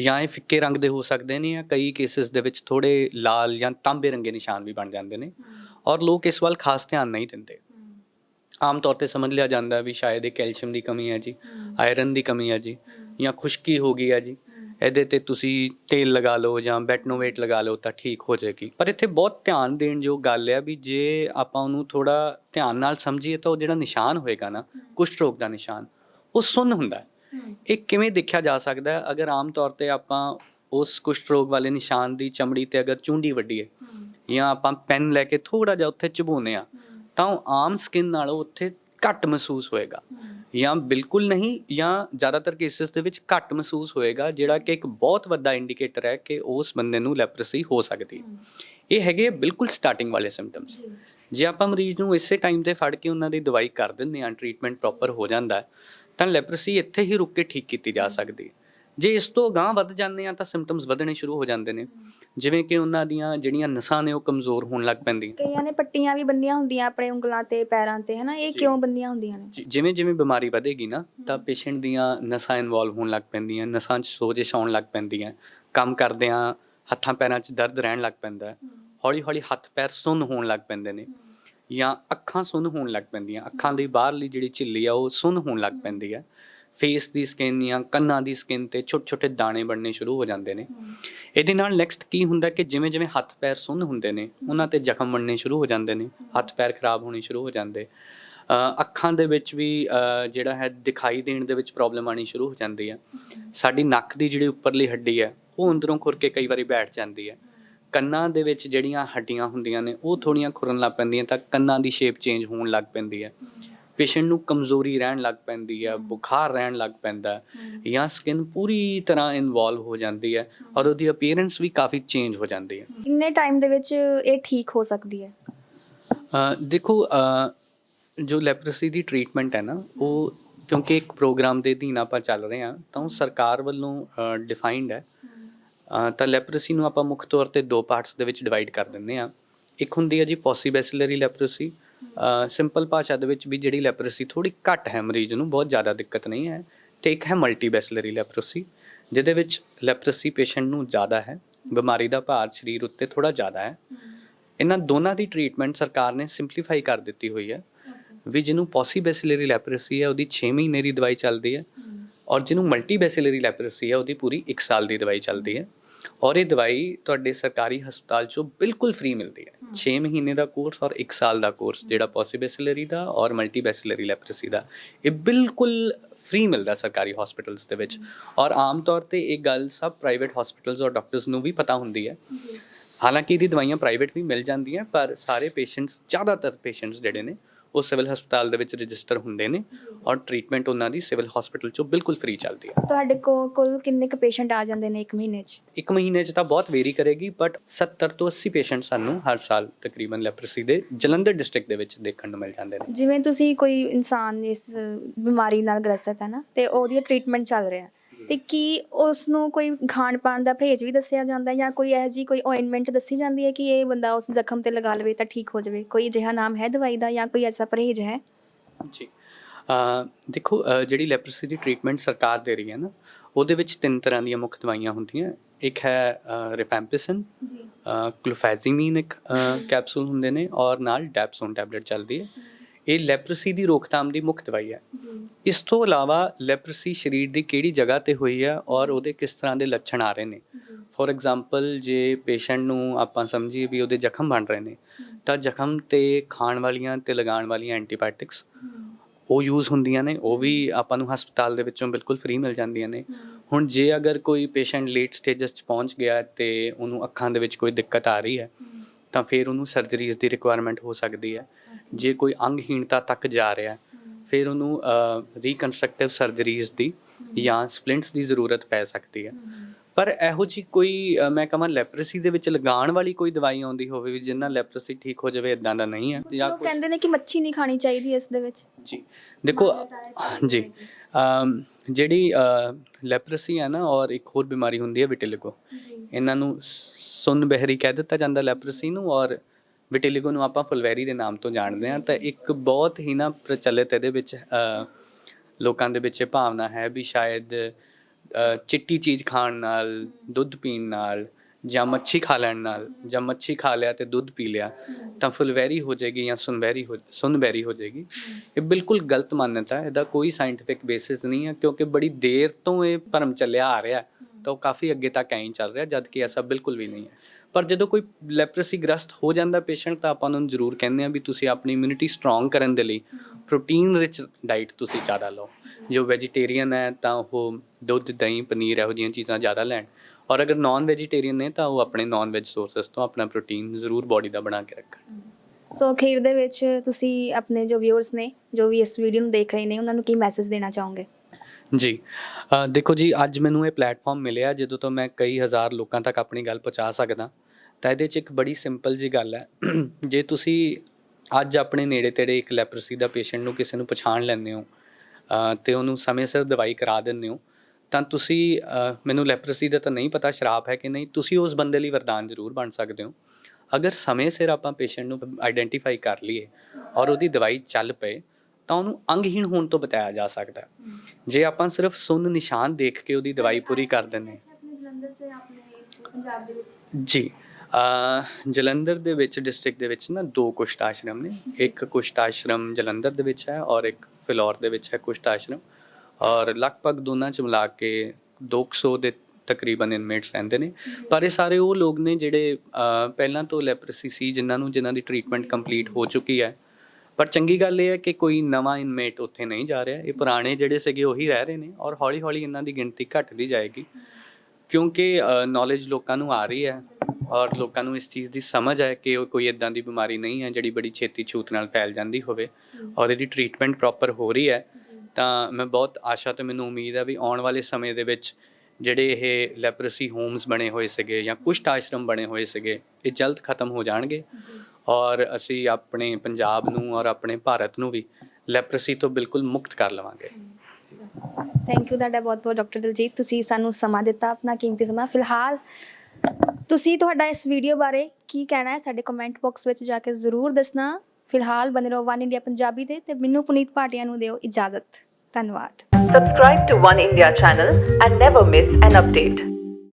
ਜਾਂ ਇਹ ਫਿੱਕੇ ਰੰਗ ਦੇ ਹੋ ਸਕਦੇ ਨੇ ਜਾਂ ਕਈ ਕੇਸਿਸ ਦੇ ਵਿੱਚ ਥੋੜੇ ਲਾਲ ਜਾਂ ਤਾਂਬੇ ਰੰਗੇ ਨਿਸ਼ਾਨ ਵੀ ਬਣ ਜਾਂਦੇ ਨੇ। ਔਰ ਲੋਕ ਇਸ ਵੱਲ ਖਾਸ ਧਿਆਨ ਨਹੀਂ ਦਿੰਦੇ। ਆਮ ਤੌਰ ਤੇ ਸਮਝ ਲਿਆ ਜਾਂਦਾ ਵੀ ਸ਼ਾਇਦ ਇਹ ਕੈਲਸ਼ੀਅਮ ਦੀ ਕਮੀ ਹੈ ਜੀ ਆਇਰਨ ਦੀ ਕਮੀ ਹੈ ਜੀ। ਜਾਂ ਖੁਸ਼ਕੀ ਹੋ ਗਈ ਹੈ ਜੀ। ਇਹਦੇ ਤੇ ਤੁਸੀਂ ਤੇਲ ਲਗਾ ਲਓ ਜਾਂ ਬੈਟਨੋਵੇਟ ਲਗਾ ਲਓ ਤਾਂ ਠੀਕ ਹੋ ਜਾਏਗੀ। ਪਰ ਇੱਥੇ ਬਹੁਤ ਧਿਆਨ ਦੇਣ ਜੋ ਗੱਲ ਹੈ ਵੀ ਜੇ ਆਪਾਂ ਉਹਨੂੰ ਥੋੜਾ ਧਿਆਨ ਨਾਲ ਸਮਝੀਏ ਤਾਂ ਉਹ ਜਿਹੜਾ ਨਿਸ਼ਾਨ ਹੋਏਗਾ ਨਾ, ਕੁਸ਼ਟ ਰੋਗ ਦਾ ਨਿਸ਼ਾਨ, ਉਹ ਸੁੰਨ ਹੁੰਦਾ। ਹੈ ਇਹ ਕਿਵੇਂ ਦੇਖਿਆ ਜਾ ਸਕਦਾ ਹੈ? ਅਗਰ ਆਮ ਤੌਰ ਤੇ ਆਪਾਂ ਉਸ ਕੁਸ਼ਟ ਰੋਗ ਵਾਲੇ ਨਿਸ਼ਾਨ ਦੀ ਚਮੜੀ ਤੇ ਅਗਰ ਚੁੰਡੀ ਵੱਡੀਏ ਜਾਂ ਆਪਾਂ ਪੈਨ ਲੈ ਕੇ ਥੋੜਾ ਜਿਹਾ ਉੱਥੇ ਚੁਭਾਉਂਦੇ ਆ ਤਾਂ ਉਹ ਆਮ ਸਕਿਨ ਨਾਲੋਂ ਉੱਥੇ ਘੱਟ ਮਹਿਸੂਸ ਹੋਏਗਾ। ਜਾਂ ਬਿਲਕੁਲ ਨਹੀਂ ਜਾਂ ਜ਼ਿਆਦਾਤਰ ਕੇਸਿਸ ਦੇ ਵਿੱਚ ਘੱਟ ਮਹਿਸੂਸ ਹੋਏਗਾ ਜਿਹੜਾ ਕਿ ਇੱਕ ਬਹੁਤ ਵੱਡਾ ਇੰਡੀਕੇਟਰ ਹੈ ਕਿ ਉਸ ਬੰਦੇ ਨੂੰ ਲੈਪਰਸੀ ਹੋ ਸਕਦੀ ਹੈ। ਇਹ ਹੈਗੇ ਬਿਲਕੁਲ ਸਟਾਰਟਿੰਗ ਵਾਲੇ ਸਿੰਪਟਮਸ ਜੇ। ਆਪਾਂ ਮਰੀਜ਼ ਨੂੰ ਇਸੇ ਟਾਈਮ ਤੇ ਫੜ ਕੇ ਉਹਨਾਂ ਦੀ ਦਵਾਈ ਕਰ ਦਿੰਦੇ ਹਾਂ ਟ੍ਰੀਟਮੈਂਟ ਪ੍ਰੋਪਰ ਹੋ ਜਾਂਦਾ ਤਾਂ ਲੈਪਰਸੀ ਇੱਥੇ ਹੀ ਰੁਕ ਕੇ ਠੀਕ ਕੀਤੀ ਜਾ ਸਕਦੀ ਹੈ। ਜੇ ਇਸ ਤੋਂ ਗਾਂਹ ਵੱਧ ਜਾਂਦੇ ਆ ਤਾਂ ਸਿੰਪਟਮਸ ਵਧਣੇ ਸ਼ੁਰੂ ਹੋ ਜਾਂਦੇ ਨੇ। ਜਿਵੇਂ ਕਿ ਉਹਨਾਂ ਦੀਆਂ ਜਿਹੜੀਆਂ ਨਸਾਂ ਨੇ ਉਹ ਕਮਜ਼ੋਰ ਹੋਣ ਲੱਗ ਪੈਂਦੀਆਂ। ਕਈਆਂ ਨੇ ਪੱਟੀਆਂ ਵੀ ਬੰਨੀਆਂ ਹੁੰਦੀਆਂ ਆਪਣੇ ਉਂਗਲਾਂ ਤੇ ਪੈਰਾਂ ਤੇ ਹਨਾ? ਇਹ। ਕਿਉਂ ਬੰਨੀਆਂ ਹੁੰਦੀਆਂ ਨੇ? ਜਿਵੇਂ ਜਿਵੇਂ ਬਿਮਾਰੀ ਵਧੇਗੀ ਨਾ ਤਾਂ ਪੇਸ਼ੈਂਟ ਦੀਆਂ ਨਸਾਂ ਇਨਵੋਲਵ ਹੋਣ ਲੱਗ ਪੈਂਦੀਆਂ ਨਸਾਂ 'ਚ ਸੋਜਿਸ਼ ਆਉਣ ਲੱਗ ਪੈਂਦੀਆਂ। ਕੰਮ ਕਰਦਿਆਂ ਹੱਥਾਂ ਪੈਰਾਂ 'ਚ ਦਰਦ ਰਹਿਣ ਲੱਗ ਪੈਂਦਾ। ਹੈ। ਹੌਲੀ ਹੌਲੀ ਹੱਥ ਪੈਰ ਸੁੰਨ ਹੋਣ ਲੱਗ ਪੈਂਦੇ ਨੇ। ਜਾਂ ਅੱਖਾਂ ਸੁੰਨ ਹੋਣ ਲੱਗ ਪੈਂਦੀਆਂ। ਅੱਖਾਂ ਦੀ ਬਾਹਰਲੀ ਜਿਹੜੀ ਝਿੱਲੀ ਆ ਉਹ ਸੁੰਨ ਹੋਣ ਲੱਗ ਪੈਂਦੀ ਹੈ ਫੇਸ ਦੀ ਸਕਿਨ ਜਾਂ ਕੰਨਾਂ ਦੀ ਸਕਿਨ ਤੇ ਛੋਟੇ ਛੋਟੇ ਦਾਣੇ ਬਣਨੇ ਸ਼ੁਰੂ ਹੋ ਜਾਂਦੇ ਨੇ। ਇਹਦੇ ਨਾਲ ਨੈਕਸਟ ਕੀ ਹੁੰਦਾ ਕਿ ਜਿਵੇਂ ਜਿਵੇਂ ਹੱਥ ਪੈਰ ਸੁੰਨ ਹੁੰਦੇ ਨੇ, ਉਹਨਾਂ ਤੇ ਜ਼ਖਮ ਬਣਨੇ ਸ਼ੁਰੂ ਹੋ ਜਾਂਦੇ ਨੇ, ਹੱਥ ਪੈਰ ਖਰਾਬ ਹੋਣੇ ਸ਼ੁਰੂ ਹੋ ਜਾਂਦੇ। ਅੱਖਾਂ ਦੇ ਵਿੱਚ ਵੀ ਜਿਹੜਾ ਹੈ ਦਿਖਾਈ ਦੇਣ ਦੇ ਵਿੱਚ ਪ੍ਰੋਬਲਮ ਆਣੀ ਸ਼ੁਰੂ ਹੋ ਜਾਂਦੀ ਹੈ। ਸਾਡੀ ਨੱਕ ਦੀ ਜਿਹੜੀ ਉੱਪਰਲੀ ਹੱਡੀ ਹੈ, ਉਹ ਅੰਦਰੋਂ ਖੁਰ ਕੇ ਕਈ ਵਾਰੀ ਬੈਠ ਜਾਂਦੀ ਹੈ। ਕੰਨਾਂ ਦੇ ਵਿੱਚ ਜਿਹੜੀਆਂ ਹੱਡੀਆਂ ਹੁੰਦੀਆਂ ਨੇ, ਉਹ ਥੋੜੀਆਂ ਖੁਰਨ ਲੱਗ ਪੈਂਦੀਆਂ ਤਾਂ ਕੰਨਾਂ ਦੀ ਸ਼ੇਪ ਚੇਂਜ ਹੋਣ ਲੱਗ ਪੈਂਦੀ ਹੈ। ਪੇਸ਼ੈਂਟ ਨੂੰ ਕਮਜ਼ੋਰੀ ਰਹਿਣ ਲੱਗ ਪੈਂਦੀ ਹੈ ਬੁਖਾਰ ਰਹਿਣ ਲੱਗ ਪੈਂਦਾ ਹੈ ਜਾਂ ਸਕਿਨ ਪੂਰੀ ਤਰ੍ਹਾਂ ਇਨਵੋਲਵ ਹੋ ਜਾਂਦੀ ਹੈ ਔਰ ਉਹਦੀ ਅਪੀਅਰੈਂਸ ਵੀ ਕਾਫੀ ਚੇਂਜ ਹੋ ਜਾਂਦੀ ਹੈ। ਕਿੰਨੇ ਟਾਈਮ ਦੇ ਵਿੱਚ ਇਹ ਠੀਕ ਹੋ ਸਕਦੀ ਹੈ? ਅ, ਦੇਖੋ ਜੋ ਲੈਪਰਸੀ ਦੀ ਟ੍ਰੀਟਮੈਂਟ ਹੈ ਨਾ ਉਹ ਕਿਉਂਕਿ ਇੱਕ ਪ੍ਰੋਗਰਾਮ ਦੇ ਅਧੀਨ ਆਪਾਂ ਚੱਲ ਰਹੇ ਹਾਂ ਤਾਂ ਉਹ ਸਰਕਾਰ ਵੱਲੋਂ ਡਿਫਾਈਨਡ ਹੈ। ਤਾਂ ਲੈਪਰਸੀ ਨੂੰ ਆਪਾਂ ਮੁੱਖ ਤੌਰ ਤੇ ਦੋ ਪਾਰਟਸ ਦੇ ਵਿੱਚ ਡਿਵਾਈਡ ਕਰ ਦਿੰਦੇ ਹਾਂ। ਇੱਕ ਹੁੰਦੀ ਹੈ ਜੀ ਪੋਸੀਬੈਸਿਲਰੀ ਲੈਪਰਸੀ ਸਿੰਪਲ ਭਾਸ਼ਾ ਦੇ ਵਿੱਚ ਵੀ ਜਿਹੜੀ ਲੈਪਰਸੀ ਥੋੜੀ ਘੱਟ ਹੈ ਮਰੀਜ਼ ਨੂੰ ਬਹੁਤ ਜ਼ਿਆਦਾ ਦਿੱਕਤ ਨਹੀਂ ਹੈ ਤੇ ਇੱਕ ਹੈ ਮਲਟੀਬੈਸਿਲਰੀ ਲੈਪਰਸੀ ਜਿਹਦੇ ਵਿੱਚ ਲੈਪਰਸੀ ਪੇਸ਼ੈਂਟ ਨੂੰ ਜ਼ਿਆਦਾ ਹੈ ਬਿਮਾਰੀ ਦਾ ਭਾਰ ਸਰੀਰ ਉੱਤੇ ਥੋੜਾ ਜ਼ਿਆਦਾ ਹੈ। ਇਹਨਾਂ ਦੋਨਾਂ ਦੀ ਟ੍ਰੀਟਮੈਂਟ ਸਰਕਾਰ ਨੇ ਸਿੰਪਲੀਫਾਈ ਕਰ ਦਿੱਤੀ ਹੋਈ ਹੈ ਵੀ ਜਿਹਨੂੰ ਪੋਸੀਬੈਸਿਲਰੀ ਲੈਪਰਸੀ ਹੈ ਉਹਦੀ 6 ਮਹੀਨੇ ਦੀ ਦਵਾਈ ਚੱਲਦੀ ਹੈ ਔਰ ਜਿਹਨੂੰ ਮਲਟੀਬੈਸਿਲਰੀ ਲੈਪਰਸੀ ਹੈ ਉਹਦੀ ਪੂਰੀ 1 ਸਾਲ ਦੀ ਦਵਾਈ ਚੱਲਦੀ ਹੈ। ਔਰ ਇਹ ਦਵਾਈ ਤੁਹਾਡੇ ਸਰਕਾਰੀ ਹਸਪਤਾਲ 'ਚੋਂ ਬਿਲਕੁਲ ਫ੍ਰੀ ਮਿਲਦੀ ਹੈ। 6 ਮਹੀਨੇ ਦਾ ਕੋਰਸ ਔਰ 1 ਸਾਲ ਦਾ ਕੋਰਸ ਜਿਹੜਾ ਪੋਸੀਬੈਸਿਲਰੀ ਦਾ ਔਰ ਮਲਟੀਬੈਸਿਲਰੀ ਲੈਪਰਸੀ ਦਾ ਇਹ ਬਿਲਕੁਲ ਫ੍ਰੀ ਮਿਲਦਾ ਸਰਕਾਰੀ ਹਸਪੀਟਲਸ ਦੇ ਵਿੱਚ। ਔਰ ਆਮ ਤੌਰ ਤੇ ਇਹ ਗੱਲ ਸਭ ਪ੍ਰਾਈਵੇਟ ਹਸਪੀਟਲਸ ਔਰ ਡਾਕਟਰਸ ਨੂੰ ਵੀ ਪਤਾ ਹੁੰਦੀ ਹੈ। ਹਾਲਾਂਕਿ ਇਹਦੀ ਦਵਾਈਆਂ ਪ੍ਰਾਈਵੇਟ ਵੀ ਮਿਲ ਜਾਂਦੀਆਂ ਪਰ ਸਾਰੇ ਪੇਸ਼ੈਂਟਸ ਜ਼ਿਆਦਾਤਰ ਪੇਸ਼ੈਂਟਸ ਜਿਹੜੇ ਨੇ ਉਹ ਸਿਵਲ ਹਸਪਤਾਲ ਦੇ ਵਿੱਚ ਰਜਿਸਟਰ ਹੁੰਦੇ ਨੇ ਔਰ ਟ੍ਰੀਟਮੈਂਟ ਉਹਨਾਂ ਦੀ ਸਿਵਲ ਹਸਪੀਟਲ ਚੋਂ ਬਿਲਕੁਲ ਫ੍ਰੀ ਚੱਲਦੀ ਹੈ। ਤੁਹਾਡੇ ਕੋਲ ਕੁੱਲ ਕਿੰਨੇ ਕੁ ਪੇਸ਼ੈਂਟ ਆ ਜਾਂਦੇ ਨੇ ਇੱਕ ਮਹੀਨੇ 'ਚ? ਇੱਕ ਮਹੀਨੇ 'ਚ ਤਾਂ ਬਹੁਤ ਵੇਰੀ ਕਰੇਗੀ ਬਟ 70 ਤੋਂ 80 ਪੇਸ਼ੈਂਟ ਸਾਨੂੰ ਹਰ ਸਾਲ ਤਕਰੀਬਨ ਲੈਪਰਸੀ ਦੇ ਜਲੰਧਰ ਡਿਸਟ੍ਰਿਕਟ ਦੇ ਵਿੱਚ ਦੇਖਣ ਨੂੰ ਮਿਲ ਜਾਂਦੇ ਨੇ। ਜਿਵੇਂ ਤੁਸੀਂ ਕੋਈ ਇਨਸਾਨ ਇਸ ਬਿਮਾਰੀ ਨਾਲ ਗ੍ਰਸਤ ਹੈ ਨਾ ਤੇ ਉਹਦੀ ਟ੍ਰੀਟਮੈਂਟ ਚੱਲ ਰਿਹਾ। ਤੇ ਕੀ ਉਸ ਨੂੰ ਕੋਈ ਖਾਣ ਪਾਣ ਦਾ ਪਰਹੇਜ਼ ਵੀ ਦੱਸਿਆ ਜਾਂਦਾ ਜਾਂ ਕੋਈ ਇਹੋ ਜੀ ਕੋਈ ਓਇਨਮੈਂਟ ਦੱਸੀ ਜਾਂਦੀ ਹੈ ਕਿ ਇਹ ਬੰਦਾ ਉਸ ਜ਼ਖਮ ਤੇ ਲਗਾ ਲਵੇ ਤਾਂ ਠੀਕ ਹੋ ਜਾਵੇ? ਕੋਈ ਅਜਿਹਾ ਨਾਮ ਹੈ ਦਵਾਈ ਦਾ ਜਾਂ ਕੋਈ ਐਸਾ ਪਰਹੇਜ਼ ਹੈ? ਜੀ। ਦੇਖੋ ਜਿਹੜੀ ਲੈਪਰਸੀ ਦੀ ਟ੍ਰੀਟਮੈਂਟ ਸਰਕਾਰ ਦੇ ਰਹੀ ਹੈ ਨਾ ਉਹਦੇ ਵਿੱਚ ਤਿੰਨ ਤਰ੍ਹਾਂ ਦੀਆਂ ਮੁੱਖ ਦਵਾਈਆਂ ਹੁੰਦੀਆਂ। ਇੱਕ ਹੈ ਰਿਫੈਂਪਿਸਿਨ ਜੀ। ਕਲੋਫੈਜ਼ੀਮੀਨ ਇੱਕ ਕੈਪਸੂਲ ਹੁੰਦੇ ਨੇ ਔਰ ਨਾਲ ਡੈਪਸੋਨ ਟੈਬਲੇਟ ਚੱਲਦੀ ਹੈ। ਇਹ ਲੈਪਰਸੀ ਦੀ ਰੋਕਥਾਮ ਦੀ ਮੁੱਖ ਦਵਾਈ ਹੈ। ਇਸ ਤੋਂ ਇਲਾਵਾ ਲੈਪਰਸੀ ਸਰੀਰ ਦੀ ਕਿਹੜੀ ਜਗ੍ਹਾ ਤੇ ਹੋਈ ਹੈ ਔਰ ਉਹਦੇ ਕਿਸ ਤਰ੍ਹਾਂ ਦੇ ਲੱਛਣ ਆ ਰਹੇ ਨੇ। ਫੋਰ ਐਗਜ਼ਾਮਪਲ ਜੇ ਪੇਸ਼ੈਂਟ ਨੂੰ ਆਪਾਂ ਸਮਝੀਏ ਵੀ ਉਹਦੇ ਜ਼ਖਮ ਬਣ ਰਹੇ ਨੇ ਤਾਂ ਜ਼ਖਮ ਤੇ ਖਾਣ ਵਾਲੀਆਂ ਤੇ ਲਗਾਉਣ ਵਾਲੀਆਂ ਐਂਟੀਬਾਇਓਟਿਕਸ ਉਹ ਯੂਜ਼ ਹੁੰਦੀਆਂ ਨੇ ਉਹ ਵੀ ਆਪਾਂ ਨੂੰ ਹਸਪਤਾਲ ਦੇ ਵਿੱਚੋਂ ਬਿਲਕੁਲ ਫ੍ਰੀ ਮਿਲ ਜਾਂਦੀਆਂ ਨੇ। ਹੁਣ ਜੇ ਅਗਰ ਕੋਈ ਪੇਸ਼ੈਂਟ ਲੇਟ ਸਟੇਜਸ 'ਚ ਪਹੁੰਚ ਗਿਆ ਤੇ ਉਹਨੂੰ ਅੱਖਾਂ ਦੇ ਵਿੱਚ ਕੋਈ ਦਿੱਕਤ ਆ ਰਹੀ ਹੈ ਤਾਂ ਫਿਰ ਉਹਨੂੰ ਸਰਜਰੀਜ਼ ਦੀ ਰਿਕੁਆਇਰਮੈਂਟ ਹੋ ਸਕਦੀ ਹੈ। ਜੇ ਕੋਈ ਅੰਗਹੀਣਤਾ ਤੱਕ ਜਾ ਰਿਹਾ ਫਿਰ ਉਹਨੂੰ ਰੀਕਨਸਟਰਕਟਿਵ ਸਰਜਰੀਜ਼ ਦੀ ਜਾਂ ਸਪਲਿੰਟਸ ਦੀ ਜ਼ਰੂਰਤ ਪੈ ਸਕਦੀ ਹੈ। ਪਰ ਇਹੋ ਜੀ ਕੋਈ ਮੈਂ ਕਹਾਂ ਲੈਪਰਸੀ ਦੇ ਵਿੱਚ ਲਗਾਉਣ ਵਾਲੀ ਕੋਈ ਦਵਾਈ ਆਉਂਦੀ ਹੋਵੇ ਵੀ ਜਿੰਨਾ ਲੈਪਰਸੀ ਠੀਕ ਹੋ ਜਾਵੇ ਇਦਾਂ ਦਾ ਨਹੀਂ ਹੈ। ਜਾਂ ਕੋਈ ਕਹਿੰਦੇ ਨੇ ਕਿ ਮੱਛੀ ਨਹੀਂ ਖਾਣੀ ਚਾਹੀਦੀ ਇਸ ਦੇ ਵਿੱਚ। ਜੀ ਦੇਖੋ ਜੀ ਜਿਹੜੀ ਲੈਪਰਸੀ ਹੈ ਨਾ ਔਰ ਇੱਕ ਹੋਰ ਬਿਮਾਰੀ ਹੁੰਦੀ ਹੈ ਵਿਟਿਲਿਗੋ ਇਹਨਾਂ ਨੂੰ ਸੁੰਨ ਬਹਿਰੀ ਕਹਿ ਦਿੱਤਾ ਜਾਂਦਾ ਲੈਪਰਸੀ ਨੂੰ ਔਰ ਵਿਟਿਲਿਗੋ ਨੂੰ ਆਪਾਂ ਫੁਲਵੈਰੀ ਦੇ ਨਾਮ ਤੋਂ ਜਾਣਦੇ ਹਾਂ ਤਾਂ ਇੱਕ ਬਹੁਤ ਹੀ ਨਾ ਪ੍ਰਚਲਿਤ ਇਹਦੇ ਵਿੱਚ ਲੋਕਾਂ ਦੇ ਵਿੱਚ ਇਹ ਭਾਵਨਾ ਹੈ ਵੀ ਸ਼ਾਇਦ ਚਿੱਟੀ ਚੀਜ਼ ਖਾਣ ਨਾਲ, ਦੁੱਧ ਪੀਣ ਨਾਲ ਜਾਂ ਮੱਛੀ ਖਾ ਲੈਣ ਨਾਲ, ਜਾਂ ਮੱਛੀ ਖਾ ਲਿਆ ਤੇ ਦੁੱਧ ਪੀ ਲਿਆ, ਤਾਂ ਫੁਲਵੈਰੀ ਹੋ ਜਾਏਗੀ ਜਾਂ ਸੁਨਵੈਰੀ ਹੋ ਸੁਨਬੈਰੀ ਹੋ ਜਾਏਗੀ। ਇਹ ਬਿਲਕੁਲ ਗਲਤ ਮਾਨਤਾ ਹੈ, ਇਹਦਾ ਕੋਈ ਸਾਇੰਟਿਫਿਕ ਬੇਸਿਸ ਨਹੀਂ ਹੈ ਕਿਉਂਕਿ ਬੜੀ ਦੇਰ ਤੋਂ ਇਹ ਭਰਮ ਚੱਲਿਆ ਆ ਰਿਹਾ ਤਾਂ ਉਹ ਕਾਫੀ ਅੱਗੇ ਤੱਕ ਐਂ ਹੀ ਚੱਲ ਰਿਹਾ ਜਦ ਕਿ ਐਸਾ ਬਿਲਕੁਲ ਵੀ ਨਹੀਂ ਹੈ। ਪਰ ਜਦੋਂ ਕੋਈ ਲੈਪਰਸੀ ਗ੍ਰਸਤ ਹੋ ਜਾਂਦਾ ਪੇਸ਼ੈਂਟ ਤਾਂ ਆਪਾਂ ਨੂੰ ਜ਼ਰੂਰ ਕਹਿੰਦੇ ਆ ਵੀ ਤੁਸੀਂ ਆਪਣੀ ਇਮਿਊਨਿਟੀ ਸਟਰੋਂਗ ਕਰਨ ਦੇ ਲਈ ਪ੍ਰੋਟੀਨ ਰਿਚ ਡਾਈਟ ਤੁਸੀਂ ਜ਼ਿਆਦਾ ਲਓ। ਜੋ ਵੈਜੀਟੇਰੀਅਨ ਹੈ ਤਾਂ ਉਹ ਦੁੱਧ ਦਹੀਂ ਪਨੀਰ ਇਹੋ ਜਿਹੀਆਂ ਚੀਜ਼ਾਂ ਜ਼ਿਆਦਾ ਲੈਣ। ਔਰ ਅਗਰ ਨਾਨ ਵੈਜੀਟੇਰੀਅਨ ਨੇ ਤਾਂ ਉਹ ਆਪਣੇ ਨਾਨ ਵੈਜ ਸੋਰਸਸ ਤੋਂ ਆਪਣਾ ਪ੍ਰੋਟੀਨ ਜ਼ਰੂਰ ਬਾਡੀ ਦਾ ਬਣਾ ਕੇ ਰੱਖਣ। ਸੋ ਅਖੀਰ ਦੇ ਵਿੱਚ ਤੁਸੀਂ ਆਪਣੇ ਜੋ ਵਿਊਅਰਸ ਨੇ ਜੋ ਵੀ ਇਸ ਵੀਡੀਓ ਨੂੰ ਦੇਖ ਰਹੇ ਨੇ ਉਹਨਾਂ ਨੂੰ ਕੀ ਮੈਸੇਜ ਦੇਣਾ ਚਾਹੋਗੇ? ਜੀ ਦੇਖੋ ਜੀ ਅੱਜ ਮੈਨੂੰ ਇਹ ਪਲੇਟਫਾਰਮ ਮਿਲਿਆ ਜਦੋਂ ਤੋਂ ਮੈਂ ਕਈ ਹਜ਼ਾਰ ਲੋਕਾਂ ਤੱਕ ਆਪਣੀ ਗੱਲ ਪਹੁੰਚਾ ਸਕਦਾ। ਤਾਂ ਇਹਦੇ 'ਚ ਇੱਕ ਬੜੀ ਸਿੰਪਲ ਜੀ ਗੱਲ ਹੈ। [CLEARS THROAT] ਜੇ ਤੁਸੀਂ ਅੱਜ ਆਪਣੇ ਨੇੜੇ ਤੇੜੇ ਇੱਕ ਲੈਪਰਸੀ ਦਾ ਪੇਸ਼ੈਂਟ ਨੂੰ ਕਿਸੇ ਨੂੰ ਪਛਾਣ ਲੈਂਦੇ ਹੋ ਤੇ ਉਹਨੂੰ ਸਮੇਂ ਸਿਰ ਦਵਾਈ ਕਰਾ ਦਿੰਦੇ ਹੋ ਤਾਂ ਤੁਸੀਂ ਮੈਨੂੰ ਲੈਪਰਸੀ ਦਾ ਤਾਂ ਨਹੀਂ ਪਤਾ ਸ਼ਰਾਪ ਹੈ ਕਿ ਨਹੀਂ ਤੁਸੀਂ ਉਸ ਬੰਦੇ ਲਈ ਵਰਦਾਨ ਜ਼ਰੂਰ ਬਣ ਸਕਦੇ ਹੋ। ਅਗਰ ਸਮੇਂ ਸਿਰ ਆਪਾਂ ਪੇਸ਼ੈਂਟ ਨੂੰ ਆਈਡੈਂਟੀਫਾਈ ਕਰ ਲਈਏ ਔਰ ਉਹਦੀ ਦਵਾਈ ਚੱਲ ਪਏ ਤਾਂ ਉਹਨੂੰ ਅੰਗਹੀਣ ਹੋਣ ਤੋਂ ਬਚਾਇਆ ਜਾ ਸਕਦਾ ਹੈ। ਜੇ ਆਪਾਂ ਸਿਰਫ ਸੁੰਨ ਨਿਸ਼ਾਨ ਦੇਖ ਕੇ ਉਹਦੀ ਦਵਾਈ ਪੂਰੀ ਕਰ ਦਿੰਦੇ ਹਾਂ। ਆਪਣੇ ਜਲੰਧਰ ਚ ਆਪਣੇ ਪੰਜਾਬ ਦੇ ਵਿੱਚ? ਜੀ। ਜਲੰਧਰ ਦੇ ਵਿੱਚ ਡਿਸਟ੍ਰਿਕਟ ਦੇ ਵਿੱਚ ਨਾ ਦੋ ਕੁਸ਼ਟ ਆਸ਼ਰਮ ਨੇ। ਇੱਕ ਕੁਸ਼ਟ ਆਸ਼ਰਮ ਜਲੰਧਰ ਦੇ ਵਿੱਚ ਹੈ ਔਰ ਇੱਕ ਫਿਲੌਰ ਦੇ ਵਿੱਚ ਹੈ ਕੁਸ਼ਟ ਆਸ਼ਰਮ। ਔਰ ਲਗਭਗ ਦੋਨਾਂ ਚ ਮਿਲਾ ਕੇ 200 ਦੇ ਤਕਰੀਬਨ ਇਨਮੇਟਸ ਰਹਿੰਦੇ ਨੇ। ਪਰ ਇਹ ਸਾਰੇ ਉਹ ਲੋਕ ਨੇ ਜਿਹੜੇ ਪਹਿਲਾਂ ਤੋਂ ਲੈਪਰਸੀ ਸੀ, ਜਿਨ੍ਹਾਂ ਨੂੰ, ਜਿਨ੍ਹਾਂ ਦੀ ਟ੍ਰੀਟਮੈਂਟ ਕੰਪਲੀਟ ਹੋ ਚੁੱਕੀ ਹੈ। ਪਰ ਚੰਗੀ ਗੱਲ ਇਹ ਹੈ ਕਿ ਕੋਈ ਨਵਾਂ ਇਨਮੇਟ ਉੱਥੇ ਨਹੀਂ ਜਾ ਰਿਹਾ। ਇਹ ਪੁਰਾਣੇ ਜਿਹੜੇ ਸੀਗੇ ਉਹੀ ਰਹਿ ਰਹੇ ਨੇ ਔਰ ਹੌਲੀ ਹੌਲੀ ਇਹਨਾਂ ਦੀ ਗਿਣਤੀ ਘਟਦੀ ਜਾਏਗੀ। ਕਿਉਂਕਿ ਨੌਲੇਜ ਲੋਕਾਂ ਨੂੰ ਆ ਰਹੀ ਹੈ। ਔਰ ਲੋਕਾਂ ਨੂੰ ਇਸ ਚੀਜ਼ ਦੀ ਸਮਝ ਹੈ ਕਿ ਉਹ ਕੋਈ ਇਦਾਂ ਦੀ ਬਿਮਾਰੀ ਨਹੀਂ ਹੈ ਜਿਹੜੀ ਬੜੀ ਛੇਤੀ ਛੂਤ ਨਾਲ ਫੈਲ ਜਾਂਦੀ ਹੋਵੇ ਔਰ ਇਹਦੀ ਟ੍ਰੀਟਮੈਂਟ ਪ੍ਰੋਪਰ ਹੋ ਰਹੀ ਹੈ। ਤਾਂ ਮੈਂ ਬਹੁਤ ਆਸ਼ਾ ਤੇ ਮੈਨੂੰ ਉਮੀਦ ਹੈ ਵੀ ਆਉਣ ਵਾਲੇ ਸਮੇਂ ਦੇ ਵਿੱਚ ਜਿਹੜੇ ਇਹ ਲੈਪਰਸੀ ਹੋਮਸ ਬਣੇ ਹੋਏ ਸੀਗੇ ਜਾਂ ਕੁਸ਼ਟ ਆਸ਼ਰਮ ਬਣੇ ਹੋਏ ਸੀਗੇ ਇਹ ਜਲਦ ਖਤਮ ਹੋ ਜਾਣਗੇ। ਔਰ ਅਸੀਂ ਆਪਣੇ ਪੰਜਾਬ ਨੂੰ ਔਰ ਆਪਣੇ ਭਾਰਤ ਨੂੰ ਵੀ ਲੈਪਰਸੀ ਤੋਂ ਬਿਲਕੁਲ ਮੁਕਤ ਕਰ ਲਵਾਂਗੇ। ਥੈਂਕ ਯੂ ਤੁਹਾਡਾ ਬਹੁਤ ਬਹੁਤ ਡਾਕਟਰ ਦਿਲਜੀਤ। ਤੁਸੀਂ ਸਾਨੂੰ ਸਮਾਂ ਦਿੱਤਾ ਆਪਣਾ ਕੀਮਤੀ ਸਮਾਂ। ਫਿਲਹਾਲ ਤੁਸੀਂ ਤੁਹਾਡਾ ਇਸ ਵੀਡੀਓ ਬਾਰੇ ਕੀ ਕਹਿਣਾ ਹੈ? ਸਾਡੇ ਕਮੈਂਟ ਬਾਕਸ ਵਿੱਚ ਜਾ ਕੇ ਜ਼ਰੂਰ ਦੱਸਣਾ। ਫਿਲਹਾਲ ਬਨੇ ਰਹੋ ਵਨ ਇੰਡੀਆ ਪੰਜਾਬੀ ਤੇ ਤੇ ਮੈਨੂੰ ਪੁਨੀਤ ਭਾਟੀਆ ਨੂੰ ਦਿਓ ਇਜਾਜ਼ਤ। ਧੰਨਵਾਦ। Subscribe to One India channel and never miss an update.